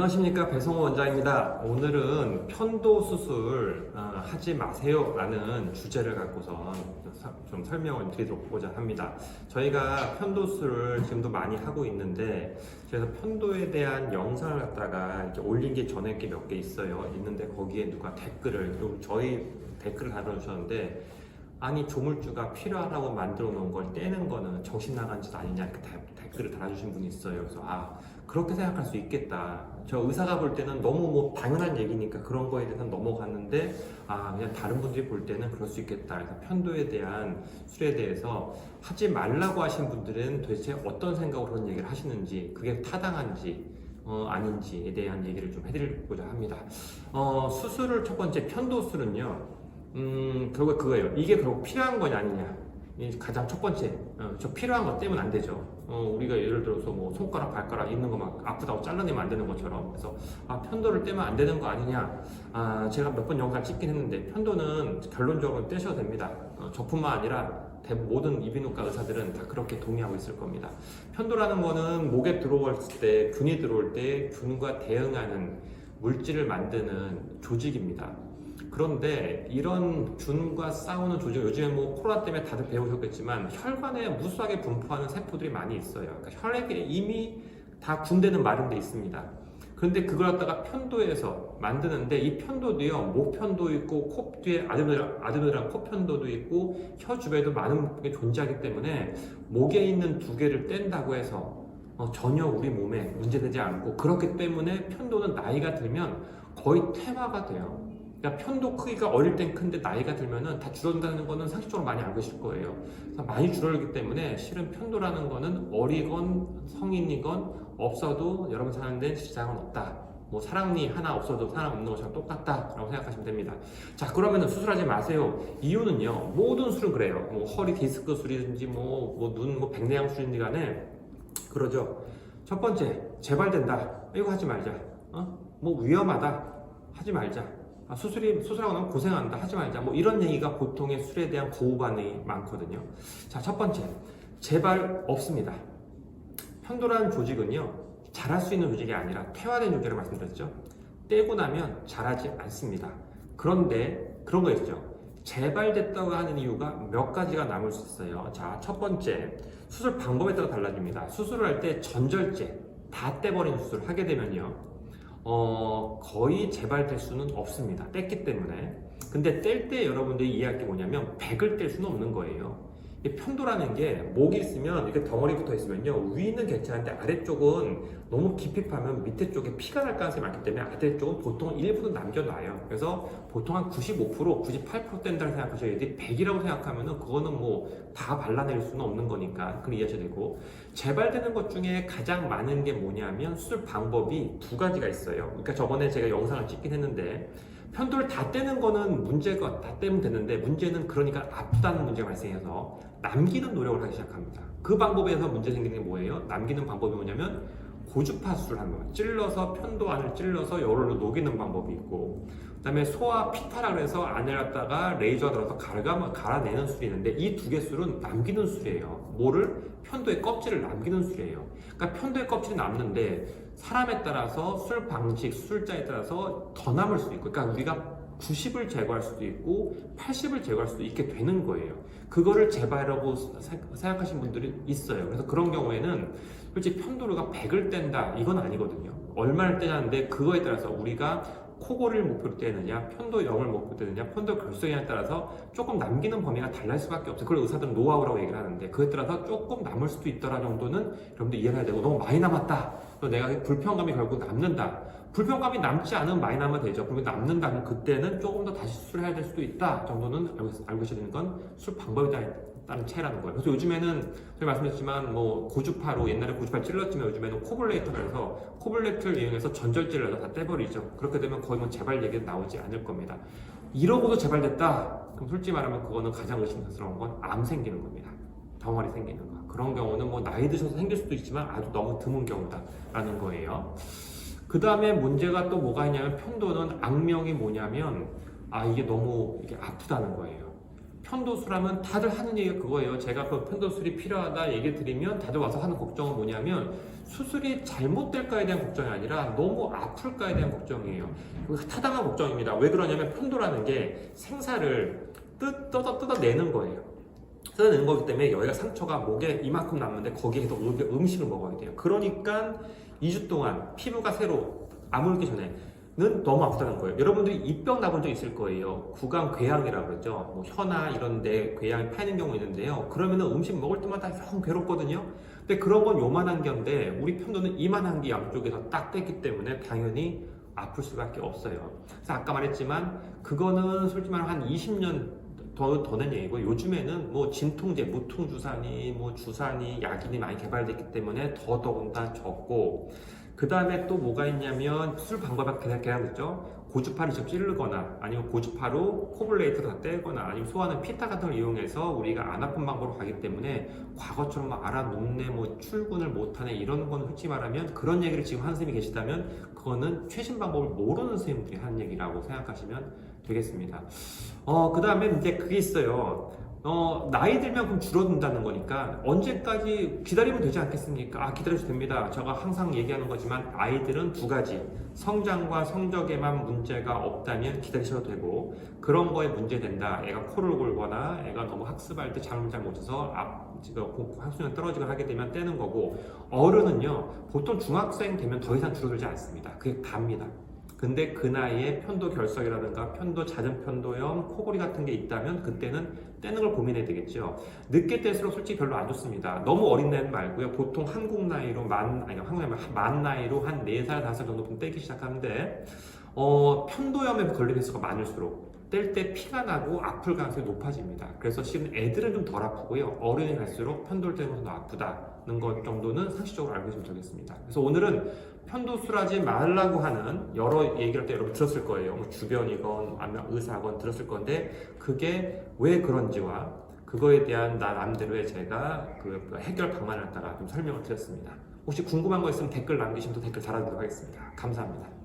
안녕하십니까 배성호 원장입니다. 오늘은 편도 수술 어, 하지 마세요라는 주제를 갖고서 좀 설명을 드리고자 합니다. 저희가 편도 수술을 지금도 많이 하고 있는데 그래서 편도에 대한 영상을 갖다가 이렇게 올린 게 전에 게 몇 개 있어요. 있는데 거기에 누가 댓글을 저희 댓글을 달아주셨는데 아니 조물주가 필요하다고 만들어 놓은 걸 떼는 거는 정신 나간 짓 아니냐 이렇게 다- 댓글을 달아주신 분이 있어요. 그래서 아 그렇게 생각할 수 있겠다. 저 의사가 볼 때는 너무 뭐 당연한 얘기니까 그런 거에 대해서 넘어갔는데 아 그냥 다른 분들이 볼 때는 그럴 수 있겠다. 그래서 편도에 대한 술에 대해서 하지 말라고 하신 분들은 도대체 어떤 생각으로 그런 얘기를 하시는지 그게 타당한지 어, 아닌지에 대한 얘기를 좀 해드리고자 합니다. 어, 수술을 첫 번째 편도술은요. 음, 결국 그거예요. 이게 결국 필요한 거냐 아니냐. 이 가장 첫 번째. 어, 저 필요한 것 때문에 안 되죠. 어, 우리가 예를 들어서 뭐 손가락, 발가락 있는 거 막 아프다고 잘라내면 안 되는 것처럼. 그래서 아, 편도를 떼면 안 되는 거 아니냐. 아, 제가 몇 번 영상 찍긴 했는데 편도는 결론적으로 떼셔도 됩니다. 어, 저뿐만 아니라 대- 모든 이비인후과 의사들은 다 그렇게 동의하고 있을 겁니다. 편도라는 거는 목에 들어왔을 때, 균이 들어올 때 균과 대응하는 물질을 만드는 조직입니다. 그런데 이런 균과 싸우는 조직, 요즘에 뭐 코로나 때문에 다들 배우셨겠지만 혈관에 무수하게 분포하는 세포들이 많이 있어요. 그러니까 혈액에 이미 다 군대는 마련돼 있습니다. 그런데 그걸 갖다가 편도에서 만드는데 이 편도도요, 목 편도 있고 코 뒤에 아드노이랑, 아드노이랑 코 편도도 있고 혀 주변에도 많은 게 존재하기 때문에 목에 있는 두 개를 뗀다고 해서 어, 전혀 우리 몸에 문제되지 않고 그렇기 때문에 편도는 나이가 들면 거의 퇴화가 돼요. 그러니까 편도 크기가 어릴 땐 큰데 나이가 들면은 다 줄어든다는 거는 상식적으로 많이 알고 계실 거예요. 그래서 많이 줄어들기 때문에 실은 편도라는 거는 어리건 성인이건 없어도 여러분 사는 데는 지장은 없다. 뭐 사랑니 하나 없어도 사람 없는 것처럼 똑같다라고 생각하시면 됩니다. 자 그러면은 수술하지 마세요. 이유는요 모든 술은 그래요. 뭐 허리 디스크 술이든지 뭐 뭐눈뭐 백내장 술인지 간에 그러죠. 첫 번째 재발된다. 이거 하지 말자. 어? 뭐 위험하다. 하지 말자. 아, 수술이 수술하고 나면 고생한다. 하지 말자. 뭐 이런 얘기가 보통의 술에 대한 거부 반응이 많거든요. 자, 첫 번째 재발 없습니다. 편도라는 조직은요 자랄 수 있는 조직이 아니라 퇴화된 조직이라고 말씀드렸죠. 떼고 나면 자라지 않습니다. 그런데 그런 거 있죠. 재발됐다고 하는 이유가 몇 가지가 남을 수 있어요. 자, 첫 번째, 수술 방법에 따라 달라집니다. 수술을 할 때 전절제, 다 떼버린 수술을 하게 되면요. 어, 거의 재발될 수는 없습니다. 뗐기 때문에. 근데 뗄 때 여러분들이 이해할 게 뭐냐면 100을 뗄 수는 없는 거예요. 이 편도라는 게 목이 있으면 이렇게 덩어리 붙어 있으면요 위는 괜찮은데 아래쪽은 너무 깊이 파면 밑에 쪽에 피가 날 가능성이 많기 때문에 아래쪽은 보통 일부는 남겨놔요. 그래서 보통 한 95% 98% 뗀다고 생각하셔야 돼 100이라고 생각하면은 그거는 뭐 다 발라낼 수는 없는 거니까 그걸 이해하셔야 되고. 재발되는 것 중에 가장 많은 게 뭐냐면 수술 방법이 두 가지가 있어요. 그러니까 저번에 제가 영상을 찍긴 했는데 편도를 다 떼는 거는 문제가 다 떼면 되는데 문제는 그러니까 아프다는 문제가 발생해서 남기는 노력을 하기 시작합니다. 그 방법에서 문제 생기는 게 뭐예요? 남기는 방법이 뭐냐면 고주파 수술을 하는 거예요. 찔러서 편도 안을 찔러서 열로 녹이는 방법이 있고 그다음에 소화 피타라 그래서 안을 갖다가 레이저 들어서 갈아 갈아내는 술이 있는데 이 두 개 술은 남기는 술이에요. 뭐를 편도의 껍질을 남기는 술이에요. 그러니까 편도의 껍질이 남는데 사람에 따라서 술 방식, 술자에 따라서 더 남을 수도 있고, 그러니까 우리가 90을 제거할 수도 있고 80을 제거할 수도 있게 되는 거예요. 그거를 재발이라고 생각하시는 분들이 있어요. 그래서 그런 경우에는 솔직히 편도로가 100을 뗀다 이건 아니거든요. 얼마를 떼냐는데 그거에 따라서 우리가 코골이를 목표로 떼느냐, 편도 0을 목표로 떼느냐, 편도 결석량에 따라서 조금 남기는 범위가 달라질 수밖에 없어요. 그걸 의사들은 노하우라고 얘기를 하는데 그에 따라서 조금 남을 수도 있더라 정도는 여러분들 이해해야 되고 너무 많이 남았다. 또 내가 불편감이 결국 남는다. 불편감이 남지 많이 남으면 되죠. 그러면 남는다면 그때는 조금 더 다시 수술을 해야 될 수도 있다 정도는 알고, 알고 되는 건 술 방법에 따른, 따른 차이라는 거예요. 그래서 요즘에는 제가 말씀드렸지만 뭐 고주파로 옛날에 고주파 찔렀지만 요즘에는 코블레이터를 해서 코블레이터를 이용해서 전절제를 해서 다 떼버리죠. 그렇게 되면 거의 뭐 재발 얘기는 나오지 않을 겁니다. 이러고도 재발됐다? 그럼 솔직히 말하면 그거는 가장 의심스러운 건 암 생기는 겁니다. 덩어리 생기는 거. 그런 경우는 뭐 나이 드셔서 생길 수도 있지만 아주 너무 드문 경우다라는 거예요. 그 다음에 문제가 또 뭐가 있냐면 편도는 악명이 뭐냐면 아 이게 너무 이게 아프다는 거예요. 편도술하면 다들 하는 얘기가 그거예요. 제가 그 편도술이 필요하다 얘기 드리면 다들 와서 하는 걱정은 뭐냐면 수술이 잘못될까에 대한 걱정이 아니라 너무 아플까에 대한 걱정이에요. 그 타당한 걱정입니다. 왜 그러냐면 편도라는 게 생사를 뜯, 뜯어, 뜯어내는 거예요. 뜯어내는 거기 때문에 여기가 상처가 목에 이만큼 남는데 거기에서 음- 음식을 먹어야 돼요. 그러니까 2주 동안 피부가 새로 아물기 전에 는 너무 아프다는 거예요. 여러분들이 입병 나본 적 있을 거예요. 구강 궤양이라고 그러죠. 뭐 혀나 이런 데 궤양이 파이는 경우 있는데요. 그러면은 음식 먹을 때마다 영 괴롭거든요. 근데 그런 건 요만한 게인데 우리 편도는 이만한 게 양쪽에서 딱 뺐기 때문에 당연히 아플 수밖에 없어요. 그래서 아까 말했지만 그거는 솔직히 말하면 한 20년 더, 더 된 얘기고 요즘에는 뭐 진통제, 무통주사니, 뭐 주사니, 약이니 많이 개발됐기 때문에 더 더군다나 적고 그 다음에 또 뭐가 있냐면 수술 계속 계산됐죠. 고주파를 직접 찌르거나 아니면 고주파로 코블레이트를 다 떼거나 아니면 소화는 피타 같은 걸 이용해서 우리가 안 아픈 방법으로 가기 때문에 과거처럼 막 알아 눕네 뭐 출근을 못하네 이런 건 솔직히 말하면 그런 얘기를 지금 하는 선생님이 계시다면 그거는 최신 방법을 모르는 선생님들이 하는 얘기라고 생각하시면 되겠습니다. 어, 그 다음에 이제 그게 있어요. 어, 나이 들면 그럼 줄어든다는 거니까 언제까지 기다리면 되지 않겠습니까? 아, 기다려도 됩니다. 제가 항상 얘기하는 거지만 아이들은 두 가지. 성장과 성적에만 문제가 없다면 기다리셔도 되고 그런 거에 문제 된다. 애가 코를 골거나 애가 너무 학습할 때 잠을 잘 못 자서 앞, 지금 학수량 떨어지거나 하게 되면 떼는 거고 어른은요, 보통 중학생 되면 더 이상 줄어들지 않습니다. 그게 답니다. 근데 그 나이에 편도 결석이라든가 편도 잦은 편도염, 코골이 같은 게 있다면 그때는 떼는 걸 고민해야 되겠죠. 늦게 뗄수록 솔직히 별로 안 좋습니다. 너무 어린 나이 말고요. 보통 한국 나이로 만 아니 한국 나이 만 나이로 한 4살, 5살 정도부터 떼기 시작하는데 어, 편도염에 걸리는 횟수가 많을수록 뗄 때 피가 나고 아플 가능성이 높아집니다. 그래서 지금 애들은 좀 덜 아프고요. 어른이 갈수록 때문에 더 아프다는 것 정도는 상식적으로 알고 계시면 되겠습니다. 그래서 오늘은 편도술하지 말라고 하는 여러 얘기를 때 여러분 들었을 거예요. 뭐 주변이건 아니면 의사건 들었을 건데 그게 왜 그런지와 그거에 대한 나 남대로의 제가 그 해결 방안을 갖다가 좀 설명을 드렸습니다. 혹시 궁금한 거 있으면 댓글 남기시면 또 댓글 달아드리도록 하겠습니다. 감사합니다.